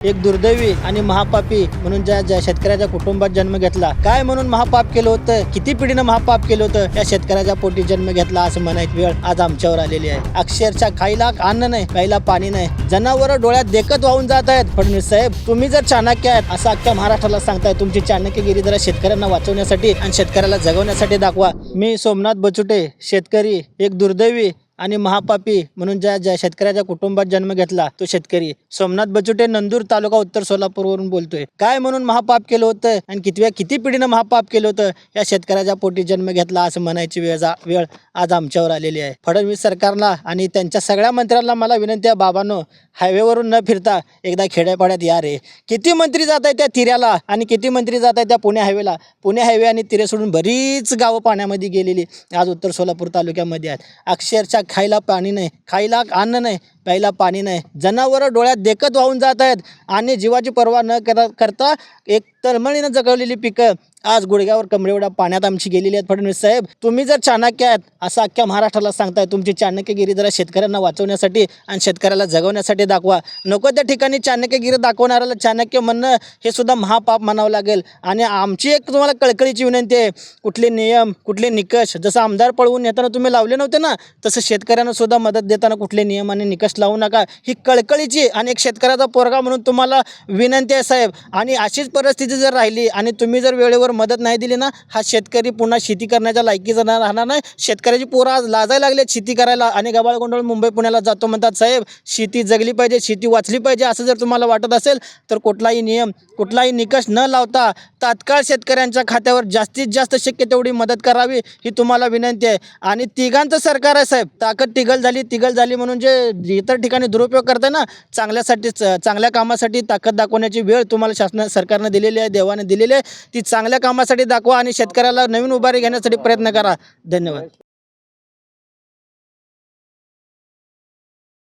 एक दुर्दैवी आणि महापापी म्हणून ज्या ज्या शेतकऱ्याच्या कुटुंबात जन्म घेतला. काय म्हणून महापाप केलं होतं? किती पिढीनं महापाप केलं होतं? या शेतकऱ्याच्या पोटी जन्म घेतला असं म्हणायची वेळ आज आमच्यावर आलेली आहे. अक्षरशः खायला अन्न नाही काहीला पाणी नाही. जनावर डोळ्यात देखत वाहून जात आहेत. फडणवीस साहेब तुम्ही जर चाणक्य आहेत असं अख्ख्या महाराष्ट्राला सांगताय तुमची चाणक्यगिरी जरा शेतकऱ्यांना वाचवण्यासाठी आणि शेतकऱ्याला जगवण्यासाठी दाखवा. मी सोमनाथ बचुटे शेतकरी एक दुर्दैवी आणि महापापी म्हणून ज्या ज्या शेतकऱ्याच्या कुटुंबात जन्म घेतला तो शेतकरी. सोमनाथ बचुटे नंदूर तालुका उत्तर सोलापूरवरून बोलतोय. काय म्हणून महापाप केलं होतं आणि कितव्या किती पिढीनं महापाप केलं होतं? या शेतकऱ्याच्या पोटी जन्म घेतला असं म्हणायची वेळ जा वेळ आज आमच्यावर आलेली आहे. फडणवीस सरकारला आणि त्यांच्या सगळ्या मंत्र्यांना मला विनंती आहे बाबांनो हायवेवरून न फिरता एकदा खेड्यापाड्यात या रे. किती मंत्री जात आहेत त्या तिऱ्याला आणि किती मंत्री जात आहेत त्या पुणे हायवेला पुणे हायवे आणि तिरे सोडून बरीच गावं पाण्यामध्ये गेलेली आज उत्तर सोलापूर तालुक्यामध्ये आहेत. अक्षरशः खायला पाणी नाही खायला अन्न नाही प्यायला पाणी नाही. जनावरं डोळ्यात देखत वाहून जात आहेत आणि जीवाची पर्वा न करा करता एक तळमळीनं जगवलेली पिकं आज गुडघ्यावर कमरेवडा पाण्यात आमची गेलेली आहेत. फडणवीस साहेब तुम्ही जर चाणक्य आहेत असं अख्ख्या महाराष्ट्राला सांगताय तुमची चाणक्यगिरी जरा शेतकऱ्यांना वाचवण्यासाठी आणि शेतकऱ्याला जगवण्यासाठी दाखवा. नको त्या ठिकाणी चाणक्यगिरी दाखवणाऱ्याला चाणक्य म्हणणं हे सुद्धा महापाप म्हणावं लागेल. आणि आमची एक तुम्हाला कळकळीची विनंती आहे कुठले नियम कुठले निकष जसं आमदार पळवून येताना तुम्ही लावले नव्हते ना तसं शेतकऱ्यांना सुद्धा मदत देताना कुठले नियम आणि निकष लावू नका. ही कळकळीची आणि एक शेतकऱ्याचा पोरगा म्हणून तुम्हाला विनंती आहे साहेब. आणि अशीच परिस्थिती जर राहिली आणि तुम्ही जर वेळेवर मदत नाही दिली ना हा शेतकरी पुन्हा शेती करण्याच्या लायकीचा ना- राहणार नाही. शेतकऱ्याची पोरं आज लाजायला लागले शेती करायला आणि गबाळगोंडळ मुंबई पुण्याला जातो म्हणतात साहेब शेती जगली पाहिजे शेती वाचली पाहिजे. असं जर तुम्हाला वाटत असेल तर कुठलाही नियम कुठलाही निकष न लावता तात्काळ शेतकऱ्यांच्या खात्यावर जास्तीत जास्त शक्य तेवढी मदत करावी ही तुम्हाला विनंती आहे. आणि तिघांचं सरकार आहे साहेब. ताकद तिघल झाली तिघल झाली म्हणून जे इतर ठिकाणी दुरुपयोग करते ना चांगल्यासाठी चांगल्या कामासाठी ताकद दाखवण्याची वेळ तुम्हाला शासन सरकारनं दिलेली दिलेली आहे देवाने दिलेली आहे. ती चांगल्या कामासाठी दाखवा आणि शेतकऱ्याला नवीन उभारी घेण्यासाठी प्रयत्न करा. धन्यवाद.